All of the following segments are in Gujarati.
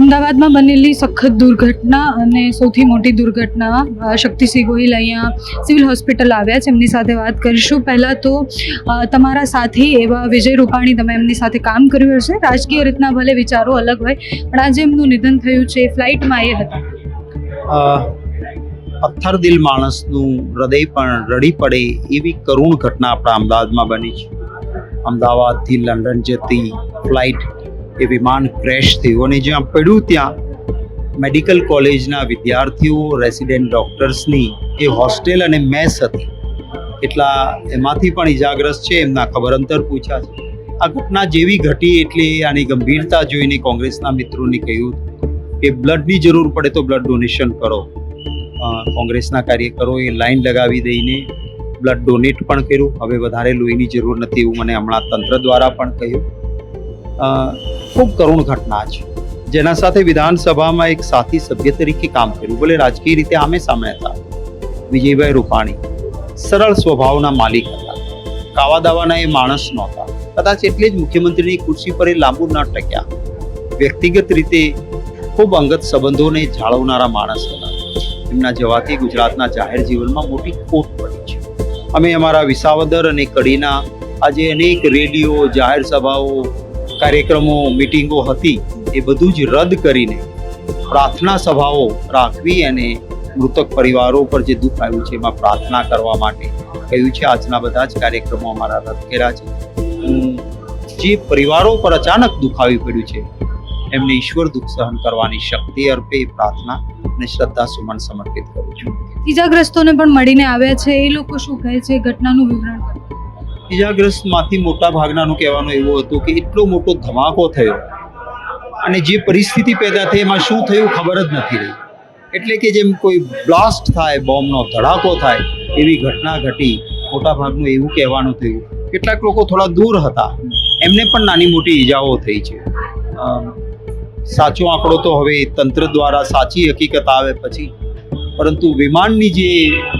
અમદાવાદમાં બનેલી સખત દુર્ઘટના અને સૌથી મોટી દુર્ઘટના શક્તિસિંહ ગોહિલ અહીંયા સિવિલ હોસ્પિટલ આવ્યા છે. એમની સાથે વાત કરીશું. પહેલાં તો તમારા સાથી એવા વિજય રૂપાણી, તમે એમની સાથે કામ કર્યું હશે? રાજકીય રીતના ભલે વિચારો અલગ હોય, પણ આજે એમનું નિધન થયું છે. ફ્લાઇટમાં એ હતા. પથ્થર દિલ માણસનું હૃદય પણ રડી પડે એવી કરુણ ઘટના આપણા અમદાવાદમાં બની છે. અમદાવાદથી લંડન જતી ફ્લાઇટ એ વિમાન ક્રેશ થયું અને જ્યાં પડ્યું ત્યાં મેડિકલ કોલેજના વિદ્યાર્થીઓ, રેસિડેન્ટ ડૉક્ટર્સની, એ હોસ્ટેલ અને મેસ હતી. એટલા એમાંથી પણ ઇજાગ્રસ્ત છે એમના ખબર અંતર પૂછ્યા છે. આ ઘટના જેવી ઘટી એટલે આની ગંભીરતા જોઈને કોંગ્રેસના મિત્રોને કહ્યું કે બ્લડની જરૂર પડે તો બ્લડ ડોનેશન કરો. કોંગ્રેસના કોંગ્રેસના કાર્યકરોએ લાઈન લગાવી દઈને બ્લડ ડોનેટ પણ કર્યું. હવે વધારે લોહીની જરૂર નથી એવું મને હમણાં તંત્ર દ્વારા પણ કહ્યું. ખૂબ કરુણ ઘટના છે. જેના સાથે વિધાનસભામાં એક સાથી સભ્ય તરીકે કામ કર્યું. ભલે રાજકીય રીતે આમે સામે હતા. વિજયભાઈ રૂપાણી સરળ સ્વભાવના માલિક હતા. કાવા દાવાના એ માણસ નહોતા. કદાચ એટલે જ મુખ્યમંત્રીની ખુરશી પર એ લાંબુ ન ટક્યા. વ્યક્તિગત રીતે ખૂબ અંગત સંબંધોને જાળવનારા માણસ હતા. એમના જવાથી ગુજરાતના જાહેર જીવનમાં મોટી ખોટ પડી છે. અમે અમારા વિસાવદર અને કડીના આજે અનેક રેડિયો, જાહેર સભાઓ કાર્યક્રમો મિટિંગો હતી, એ બધું જ રદ કરીને પ્રાર્થના સભાઓ રાખવી અને મૃતક પરિવારો પર જે દુઃખ આવ્યું છે, એમાં પ્રાર્થના કરવા માટે કહ્યું છે. આજના બધા જ કાર્યક્રમો અમારા રદ કર્યા છે. જે પરિવારો પર અચાનક દુઃખ આવી પડ્યું છે, એમને ઈશ્વર દુઃખ સહન કરવાની શક્તિ અર્પે પ્રાર્થના અને શ્રદ્ધા સુમન સમર્પિત કરું છું. ઈજાગ્રસ્તોને પણ મળીને આવ્યા છે. એ લોકો શું કહે છે? ઘટનાનું વિવરણ. ઇજાગ્રસ્તમાંથી મોટા ભાગનાનું કહેવાનું એવું હતું કે એટલો મોટો ધમાકો થયો અને જે પરિસ્થિતિ પેદા થઈ એમાં શું થયું ખબર જ નથી રહી. એટલે કે જેમ કોઈ બ્લાસ્ટ થાય, બોમ્બનો ધડાકો થાય, એવી ઘટના ઘટી, મોટા ભાગનું એવું કહેવાનું થયું. કેટલાક લોકો થોડા દૂર હતા. એમને પણ નાની મોટી ઈજાઓ થઈ છે. સાચો આંકડો તો હવે તંત્ર દ્વારા સાચી હકીકત આવે પછી. પરંતુ વિમાનની જે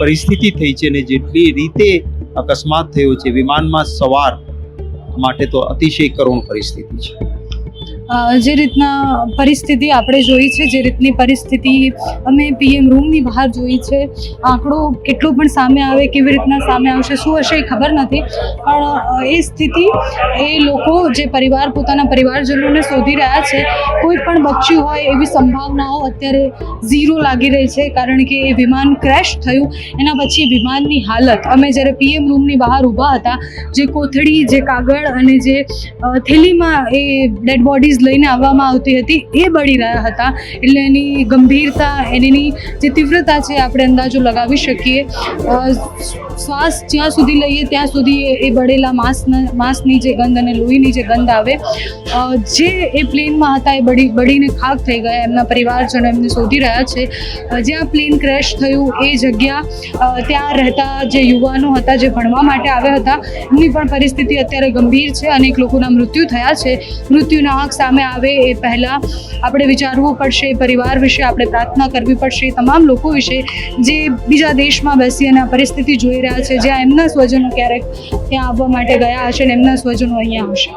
પરિસ્થિતિ થઈ છે ને જેટલી રીતે અકસ્માત થયો છે. વિમાનમાં સવાર માટે તો અતિશય કરુણ પરિસ્થિતિ છે. જે રીતના પરિસ્થિતિ આપણે જોઈ છે, જે રીતની પરિસ્થિતિ અમે પીએમ રૂમની બહાર જોઈ છે, આંકડો કેટલો પણ સામે આવે, કેવી રીતના સામે આવશે, શું હશે એ ખબર નથી, પણ એ સ્થિતિ, એ લોકો જે પરિવાર, પોતાના પરિવારજનોને શોધી રહ્યા છે, કોઈ પણ બચ્યું હોય એવી સંભાવનાઓ અત્યારે ઝીરો લાગી રહી છે, કારણ કે એ વિમાન ક્રેશ થયું, એના પછી વિમાનની હાલત. અમે જ્યારે પીએમ રૂમની બહાર ઊભા હતા, જે કોથળી, જે કાગળ અને જે થેલીમાં એ ડેડ બોડીઝ લઈને આવવામાં આવતી હતી. એ બળી રહ્યા હતા. એટલે એની ગંભીરતા એની જે તીવ્રતા છે, આપણે અંદાજો લગાવી શકીએ. શ્વાસ જ્યાં સુધી લઈએ ત્યાં સુધી એ- બળેલા માંસના માંસની જે ગંધ અને લોહીની જે ગંધ આવે જે એ પ્લેનમાં હતા એ બળી બળીને ખાક થઈ ગયા. એમના પરિવારજનો એમને શોધી રહ્યા છે. જ્યાં પ્લેન ક્રેશ થયું એ જગ્યા ત્યાં રહેતા જે યુવાનો હતા, જે ભણવા માટે આવ્યા હતા, એમની પણ પરિસ્થિતિ અત્યારે ગંભીર છે. અનેક લોકોના મૃત્યુ થયા છે. મૃત્યુના આંખ સામે આવે એ પહેલાં આપણે વિચારવું પડશે પરિવાર વિશે આપણે પ્રાર્થના કરવી પડશે તમામ લોકો વિશે જે બીજા દેશમાં બેસી અને આ પરિસ્થિતિ જોઈ રહ્યા છે જ્યાં એમના સ્વજનો ક્યારેક ત્યાં આવવા માટે ગયા હશે ને એમના સ્વજનો અહીંયા હશે.